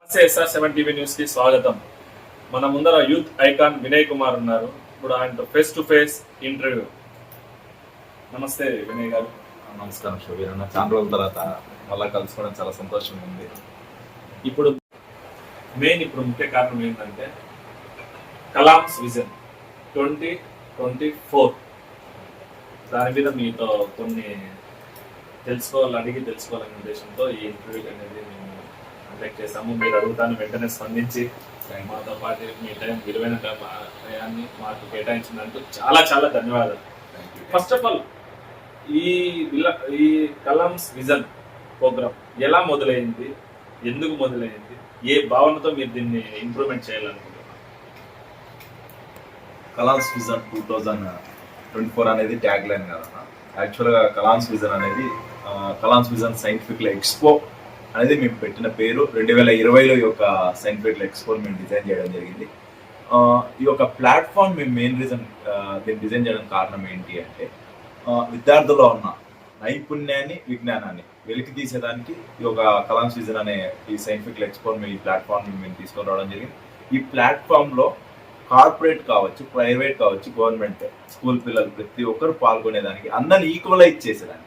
నమస్తే SR seven TV న్యూస్కి స్వాగతం. మన ముందర యూత్ ఐకాన్ వినయ్ కుమార్ ఉన్నారు. ఇప్పుడు ఆయనతో ఫేస్ టు ఫేస్ ఇంటర్వ్యూ నమస్తే వినయ్ గారు. నమస్కారం షోబీర్ అన్న చాలా రోజుల తర్వాత మళ్ళా కలుసుకోవడం చాలా సంతోషంగా ఉంది. ఇప్పుడు మెయిన్ ఇప్పుడు ముఖ్య కారణం ఏంటంటే Kalam's vision. Twenty twenty four దాని మీద మీతో కొన్ని తెలుసుకోవాలి అడిగి తెలుసుకోవాలనే ఉద్దేశంతో ఈ ఇంటర్వ్యూ అనేది మేము కండక్ట్ చేస్తాము మీరు అడుగుతాను వెంటనే స్పందించి. మాతో పాటు మీ టైం విలువైన టయాన్ని మాకు కేటాయించినందుకు చాలా చాలా ధన్యవాదాలు. ఫస్ట్ ఆఫ్ ఆల్ ఈ ఈ కలామ్స్ విజన్ ప్రోగ్రామ్ ఎలా మొదలైంది? ఎందుకు మొదలైంది? ఏ భావనతో మీరు దీన్ని ఇంప్రూవ్మెంట్ చేయాలనుకుంటున్నారు? Kalam's vision two thousand twenty four అనేది ట్యాగ్ లైన్ కాదన్న. యాక్చువల్గా కలాన్స్ విజన్ అనేది ఆ, కలాన్స్ విజన్ సైంటిఫిక్ ఎక్స్పో అనేది మేము పెట్టిన పేరు. రెండు వేల ఇరవైలో ఈ యొక్క సైంటిఫిక్ ఎక్స్పోని మేము డిజైన్ చేయడం జరిగింది. ఈ యొక్క ప్లాట్ఫామ్ మేము మెయిన్ రీజన్ దీన్ని డిజైన్ చేయడం కారణం ఏంటి అంటే విద్యార్థుల్లో ఉన్న నైపుణ్యాన్ని విజ్ఞానాన్ని వెలికి తీసేదానికి ఈ యొక్క కలాంస్ విజన్ అనే ఈ సైంటిఫిక్ ఎక్స్పో ఈ ప్లాట్ఫామ్ మేము తీసుకొని రావడం జరిగింది. ఈ ప్లాట్ఫామ్లో కార్పొరేట్ కావచ్చు ప్రైవేట్ కావచ్చు గవర్నమెంట్ స్కూల్ పిల్లలు ప్రతి ఒక్కరు పాల్గొనేదానికి. అందరిని ఈక్వలైజ్ చేసేదానికి.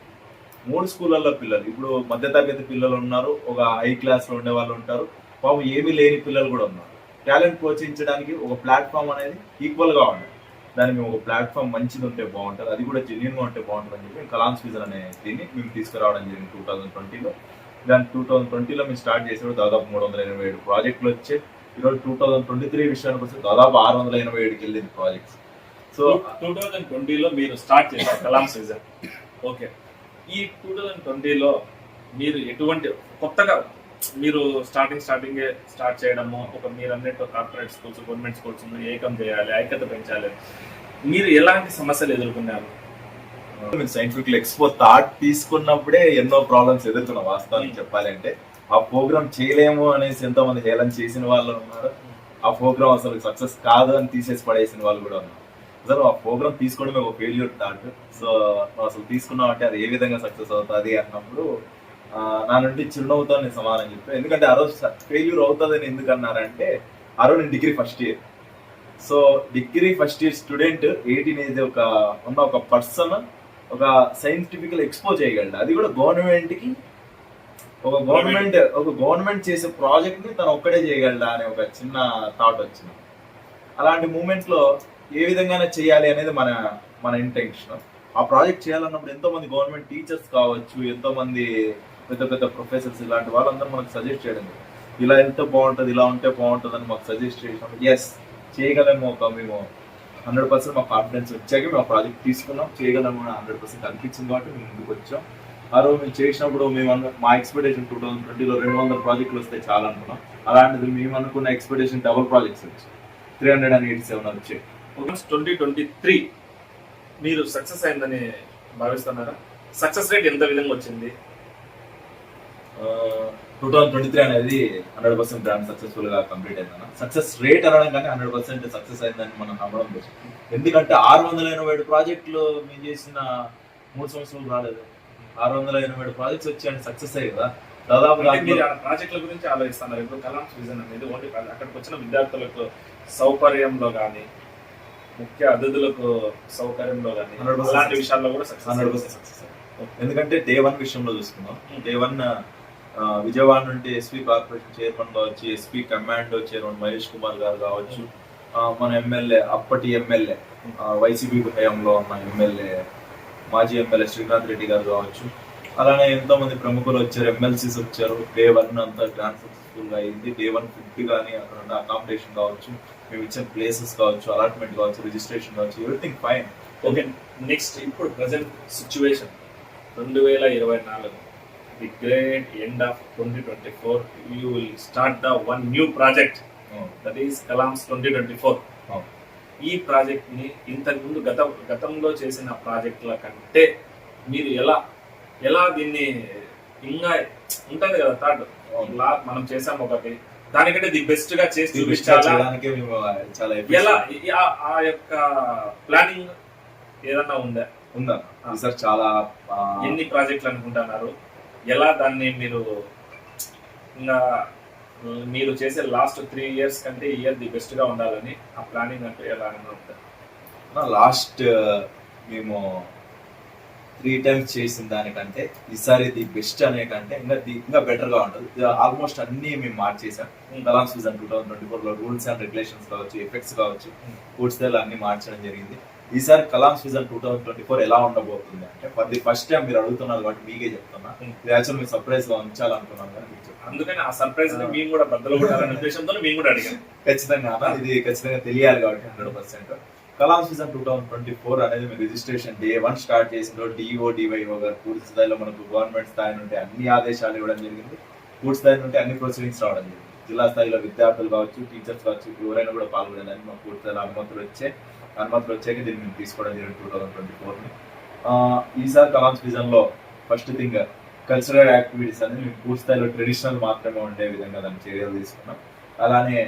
మూడు స్కూళ్ళల్లో పిల్లలు. ఇప్పుడు మధ్యతరగతి పిల్లలు ఉన్నారు ఒక హై క్లాస్లో ఉండే వాళ్ళు ఉంటారు. పాపం ఏమీ లేని పిల్లలు కూడా ఉన్నారు. టాలెంట్ ప్రోత్సహించడానికి ఒక ప్లాట్ఫామ్ అనేది ఈక్వల్గా ఉండాలి. దానికి ఒక ప్లాట్ఫామ్ మంచిది ఉంటే బాగుంటుంది అది కూడా జెన్యున్గా ఉంటే బాగుంటుంది అని చెప్పి కలాన్స్ విజన్ అనే దీన్ని మేము తీసుకురావడం జరిగింది టూ థౌజండ్ ట్వంటీలో. దాని టూ థౌజండ్ ట్వంటీలో మేము స్టార్ట్ చేసేప్పుడు దాదాపు మూడు వందల ఎనభై ఏడు ప్రాజెక్టులు వచ్చే ఈరోజు టూ థౌజండ్ ట్వంటీ త్రీ విషయానికి వస్తే దాదాపు ఆరు వందల ఎనభై ఏడుకి వెళ్ళింది ప్రాజెక్ట్స్ సో టూ థౌజండ్ ట్వంటీలో మీరు స్టార్ట్ చేశారు కలామ్స్ విజన్ ఓకే ఈ టూ థౌజండ్ ట్వంటీలో మీరు ఎటువంటి కొత్తగా మీరు స్టార్టింగ్ స్టార్టింగ్ స్టార్ట్ చేయడము ఒక మీరు అన్నట్టు కార్పొరేట్ స్కూల్స్ గవర్నమెంట్ స్కూల్స్ ఏకం చేయాలి ఐక్యత పెంచాలి. మీరు ఎలాంటి సమస్యలు ఎదుర్కొన్నారు? సైంటిఫిక్ ఎక్స్పో థాట్ తీసుకున్నప్పుడే ఎన్నో ప్రాబ్లమ్స్ ఎదుర్కొన్నాం వాస్తవానికి చెప్పాలంటే. ఆ ప్రోగ్రామ్ చేయలేము అనేసి ఎంతో మంది హేళన చేసిన వాళ్ళు ఉన్నారు. ఆ ప్రోగ్రామ్ అసలు సక్సెస్ కాదు అని తీసేసి పడేసిన వాళ్ళు కూడా ఉన్నారు. అసలు ఆ ప్రోగ్రామ్ తీసుకోవడమే ఒక ఫెయిల్యూర్ థాట్ సో అసలు తీసుకున్నాం అంటే అది ఏ విధంగా సక్సెస్ అవుతుంది అన్నప్పుడు నా నుండి చిరునవ్వుతో నేను సమాధానం చెప్పాను ఎందుకంటే ఆ రోజు ఫెయిల్యూర్ అవుతుందని ఎందుకు అన్నారంటే ఆ రోజు నేను degree first year so degree first year student eighteen age ఒక ఉన్న ఒక పర్సన్ ఒక సైంటిఫికల్ ఎక్స్పోజ్ చేయగలడు. అది కూడా గవర్నమెంట్కి ఒక గవర్నమెంట్ ఒక గవర్నమెంట్ చేసే ప్రాజెక్ట్ని తను ఒక్కడే చేయగలడా అనే ఒక చిన్న థాట్ వచ్చింది. అలాంటి మూమెంట్లో ఏ విధంగానే చేయాలి అనేది మన మన ఇంటెన్షన్ ఆ ప్రాజెక్ట్ చేయాలన్నప్పుడు ఎంతో మంది గవర్నమెంట్ టీచర్స్ కావచ్చు ఎంతో మంది పెద్ద పెద్ద ప్రొఫెసర్స్ ఇలాంటి వాళ్ళందరూ మనకు సజెస్ట్ చేయడం. ఇలా వెళ్తే బాగుంటది ఇలా ఉంటే బాగుంటది అని మాకు సజెస్ట్ చేసినప్పుడు ఎస్ చేయగలము ఒక మేము హండ్రెడ్ పర్సెంట్ మా కాన్ఫిడెన్స్ వచ్చాక మేము ఆ ప్రాజెక్ట్ తీసుకున్నాం చేయగలము హండ్రెడ్ పర్సెంట్ అనిపించింది కాబట్టి మేము ముందుకు వచ్చాం. ఆ రోజు చేసినప్పుడు మేము అన్న మా ఎక్స్పెక్టేషన్ టూ థౌసండ్ ట్వంటీలో రెండు వందల ప్రాజెక్టులు వస్తే చాలా అనుకున్నాం. అలాంటిది మేము అనుకున్న ఎక్స్పెక్టేషన్ డబుల్ ప్రాజెక్ట్స్ వచ్చాయి. Three hundred and eighty seven వచ్చాయి. ట్వంటీ ట్వంటీ త్రీ మీరు సక్సెస్ అయిందని భావిస్తున్నారా? సక్సెస్ రేట్ ఎంత విధంగా వచ్చింది? టూ థౌసండ్ ట్వంటీ త్రీ అనేది హండ్రెడ్ పర్సెంట్ బ్రాండ్ సక్సెస్ఫుల్గా కంప్లీట్ అయిందన్న సక్సెస్ రేట్ అనడం కానీ హండ్రెడ్ పర్సెంట్ సక్సెస్ అయిందని మనం నమ్మడం లేదు. ఎందుకంటే ఆరు వందల ఎనభై ఏడు ప్రాజెక్టులు మేము చేసిన మూడు సంవత్సరాలు రాలేదు. ఆరు వందల ఎనభై ఏడు ప్రాజెక్ట్స్ వచ్చాయని సక్సెస్ అయ్యి కదా. దాదాపు అంటే మీరు ఆ ప్రాజెక్టుల గురించి ఆలోచిస్తున్నారు. ఇప్పుడు కలామ్స్ విజన్ అనేది ఓన్లీ. అక్కడికి వచ్చిన విద్యార్థులకు సౌకర్యంలో కానీ ముఖ్య అతిథులకు సౌకర్యంలో కానీ 100% అలాంటి విషయాల్లో కూడా సక్సెస్ ఎందుకంటే డే వన్ విషయంలో చూసుకుందాం. డే వన్ విజయవాడ నుండి ఎస్పీ కార్పొరేషన్ చైర్మన్ కావచ్చు SP commando chairman Mahesh Kumar garu కావచ్చు మన ఎమ్మెల్యే అప్పటి ఎమ్మెల్యే వైసీపీ హయాంలో ఉన్న ఎమ్మెల్యే మాజీ ఎమ్మెల్యే శ్రీకాంత్ రెడ్డి గారు కావచ్చు. అలానే ఎంతో మంది ప్రముఖులు వచ్చారు ఎమ్మెల్సీస్ వచ్చారు. డే వన్ అంతా గ్రాండ్ సక్సెస్ఫుల్గా అయింది. డే వన్ ఫుడ్ కానీ అక్కడ ఉన్న అకామిడేషన్ కావచ్చు మేము ఇచ్చిన ప్లేసెస్ కావచ్చు అలాట్మెంట్ కావచ్చు రిజిస్ట్రేషన్ కావచ్చు ఎవ్రీథింగ్ ఫైన్ ఓకే నెక్స్ట్ ఇప్పుడు ప్రజెంట్ సిచ్యువేషన్ రెండు వేల ఇరవై నాలుగు the great end of twenty twenty four you will start the one new project that is Kalam's twenty twenty four. ఈ ప్రాజెక్ట్ని ఇంతకుముందు గత గతంలో చేసిన ప్రాజెక్టుల కంటే మీరు ఎలా ఎలా దీన్ని ఇంకా ఉంటది కదా థాట్? మనం చేసాం ఒకటి. దానికంటే ది బెస్ట్గా చేసి చూపించాలా? ఎలా. ఆ- యొక్క ప్లానింగ్ ఏదన్నా ఉందా? ఉందా? ఈసారి చాలా ఎన్ని ప్రాజెక్టులు అనుకుంటున్నారు? ఎలా దాన్ని మీరు ఇంకా మీరు చేసే లాస్ట్ త్రీ ఇయర్స్ కంటే ఇయర్ ది బెస్ట్గా ఉండాలని ఆ ప్లానింగ్ అంటే ఎలా ఉంటుంది లాస్ట్ మేము త్రీ టైమ్స్ చేసిన దానికంటే ఈసారి ది బెస్ట్ అనే కంటే ఇంకా ది- ఇంకా బెటర్గా ఉంటుంది. ఆల్మోస్ట్ అన్ని మేము మార్చేసాం. Kalam season two thousand twenty ఫోర్లో రూల్స్ అండ్ రెగ్యులేషన్స్ కావచ్చు ఎఫెక్ట్స్ కావచ్చు ఫుడ్ స్టైల్ అన్ని మార్చడం జరిగింది. ఈసారి Kalam season two thousand twenty four ఎలా ఉండబోతుంది అంటే ఫర్ ది ఫస్ట్ టైం మీరు అడుగుతున్నారు కాబట్టి మీకే చెప్తున్నా. Hmm. ఇది యాక్చువల్ మీ సర్ప్రైజ్గా ఉంచాలనుకున్నాను కానీ అందుకని ఆ సర్ప్రైజ్ని మేము కూడా బద్దలు కొట్టాలనే ఉద్దేశంతో మేము కూడా అడిగాం. ఖచ్చితంగా ఇది ఖచ్చితంగా తెలియాలి కాబట్టి hundred percent. Kalam season two thousand twenty four అనేది మీరు రిజిస్ట్రేషన్ డే వన్ స్టార్ట్ చేసిన డిఓ డివైఓ గారు పూర్తి స్థాయిలో మనకు గవర్నమెంట్ స్థాయి నుండి అన్ని ఆదేశాలు ఇవ్వడం జరిగింది. పూర్తి స్థాయి నుండి అన్ని ప్రొసీడింగ్స్ రావడం జరిగింది. జిల్లా స్థాయిలో విద్యార్థులు కావచ్చు టీచర్స్ కావచ్చు ఎవరైనా కూడా పాల్గొనడానికి మాకు పూర్తి స్థాయిలో అనుమతులు వచ్చే అనుమతులు వచ్చాక దీన్ని మేము తీసుకోవడం జరిగింది టూ థౌసండ్ ట్వంటీ ఫోర్ని ఈసారి కలాం సీజన్లో ఫస్ట్ థింగ్ కల్చరల్ యాక్టివిటీస్ అనేది మేము పూర్తి స్థాయిలో ట్రెడిషనల్ మాత్రమే ఉండే విధంగా దాన్ని చర్యలు తీసుకున్నాం. అలానే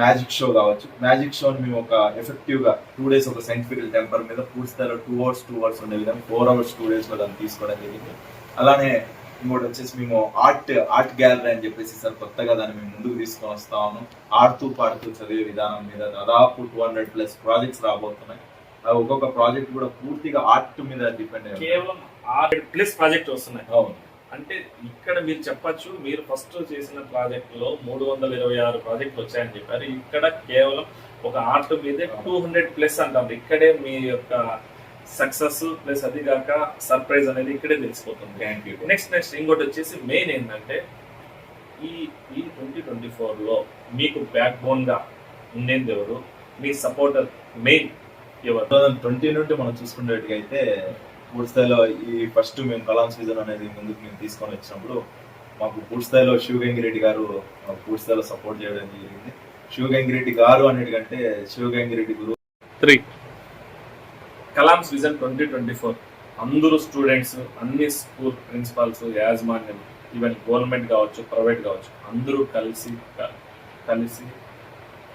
మ్యాజిక్ షో కావచ్చు. మ్యాజిక్ షోని మేము ఒక ఎఫెక్టివ్గా టూ డేస్ ఒక సైంటిఫికల్ టెంపర్ మీద పూర్తి స్థాయిలో టూ అవర్స్ టూ అవర్స్ ఉండే విధంగా ఫోర్ అవర్స్ టూ డేస్లో దాన్ని తీసుకోవడం జరిగింది. అలానే ఇంకోటి వచ్చేసి మేము ఆర్ట్ ఆర్ట్ గ్యాలరీ అని చెప్పేసి సార్ కొత్తగా దాన్ని మేము ముందుకు తీసుకొని వస్తా ఉన్నాం. ఆడుతూ పాడుతూ చదివే విధానం మీద దాదాపు టూ హండ్రెడ్ ప్లస్ ప్రాజెక్ట్స్ రాబోతున్నాయి. ఒక్కొక్క ప్రాజెక్ట్ కూడా పూర్తిగా ఆర్ట్ మీద డిపెండ్ అయ్యి కేవలం ఆరు ప్లస్ ప్రాజెక్ట్ వస్తున్నాయి. అంటే ఇక్కడ మీరు చెప్పొచ్చు మీరు ఫస్ట్ చేసిన ప్రాజెక్ట్లో మూడు వందల ఇరవై ఆరు ప్రాజెక్టులు వచ్చాయని చెప్పారు. ఇక్కడ కేవలం ఒక ఆర్ట్ మీదే టూ హండ్రెడ్ ప్లస్ అంటారు ఇక్కడే మీ యొక్క సక్సెస్ ప్లస్ అది కాక సర్ప్రైజ్ అనేది ఇక్కడే తెలిసిపోతుంది. థ్యాంక్ యూ నెక్స్ట్ నెక్స్ట్ ఇంకోటి వచ్చేసి మెయిన్ ఏంటంటే ఈ ఈ ట్వంటీ ట్వంటీ లో మీకు బ్యాక్ బోన్గా ఉండేది ఎవరు? మీ సపోర్టర్ మెయిన్ ఎవరు? ట్వంటీ నుండి మనం చూసుకునేట్టుగైతే పూర్తి స్థాయిలో ఈ ఫస్ట్ మేము కలాం సీజన్ అనేది ముందుకు మేము తీసుకొని వచ్చినప్పుడు మాకు పూర్తి స్థాయిలో శివగంగిరెడ్డి గారు మాకు పూర్తి స్థాయిలో సపోర్ట్ చేయడం జరిగింది. శివగంగిరెడ్డి గారు అన్నిటికంటే శివగంగిరెడ్డి గురువు three Kalam's vision twenty twenty four అందరూ స్టూడెంట్స్ అన్ని స్కూల్ ప్రిన్సిపాల్స్ యాజమాన్యం ఈవెన్ గవర్నమెంట్ కావచ్చు ప్రైవేట్ కావచ్చు అందరూ కలిసి కలిసి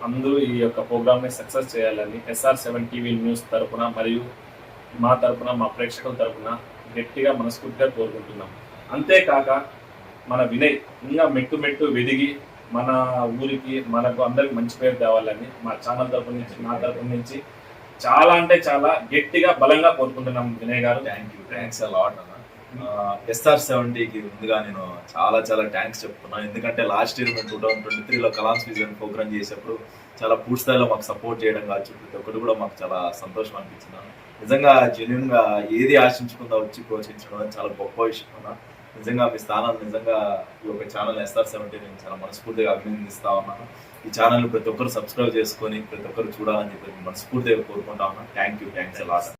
అందరూ ఈ యొక్క ప్రోగ్రామ్ని సక్సెస్ చేయాలని ఎస్ఆర్ సెవెన్ టీవీ న్యూస్ తరపున మరియు మా తరపున మా ప్రేక్షకుల తరపున గట్టిగా మనస్ఫూర్తిగా కోరుకుంటున్నాం. అంతేకాక మన వినయ్ ఇంకా మెట్టు మెట్టు వెదిగి మన ఊరికి మనకు అందరికి మంచి పేరు తేవాలని మా ఛానల్ తరపు నుంచి నా తరపు నుంచి చాలా అంటే చాలా గట్టిగా బలంగా కోరుకుంటున్నాం Vinay garu. Thank you thanks lot అన్న. ఎస్ఆర్ సెవెంటీకి ముందుగా నేను చాలా చాలా థ్యాంక్స్ చెప్తున్నాను ఎందుకంటే లాస్ట్ ఇయర్ మేము టూ థౌసండ్ ట్వంటీ త్రీలో కలాం సీజన్ ప్రోగ్రామ్ చేసేప్పుడు చాలా పూర్తి స్థాయిలో మాకు సపోర్ట్ చేయడం కావచ్చు. ప్రతి ఒక్కటి కూడా మాకు చాలా సంతోషం అనిపించింది నిజంగా జెన్యున్గా ఏది ఆశించకుండా వచ్చి ప్రోత్సహించడం అనేది చాలా గొప్ప విషయం అన్న. నిజంగా మీ స్థానాన్ని నిజంగా ఈ యొక్క ఛానల్ ఎస్ఆర్ సెవెంటీ నేను చాలా మనస్ఫూర్తిగా అభినందిస్తా ఉన్నాను. ఈ ఛానల్ ప్రతి ఒక్కరు సబ్స్క్రైబ్ చేసుకొని ప్రతి ఒక్కరు చూడాలని చెప్పి మనస్ఫూర్తిగా కోరుకుంటా ఉన్నాను. Thank you thanks lot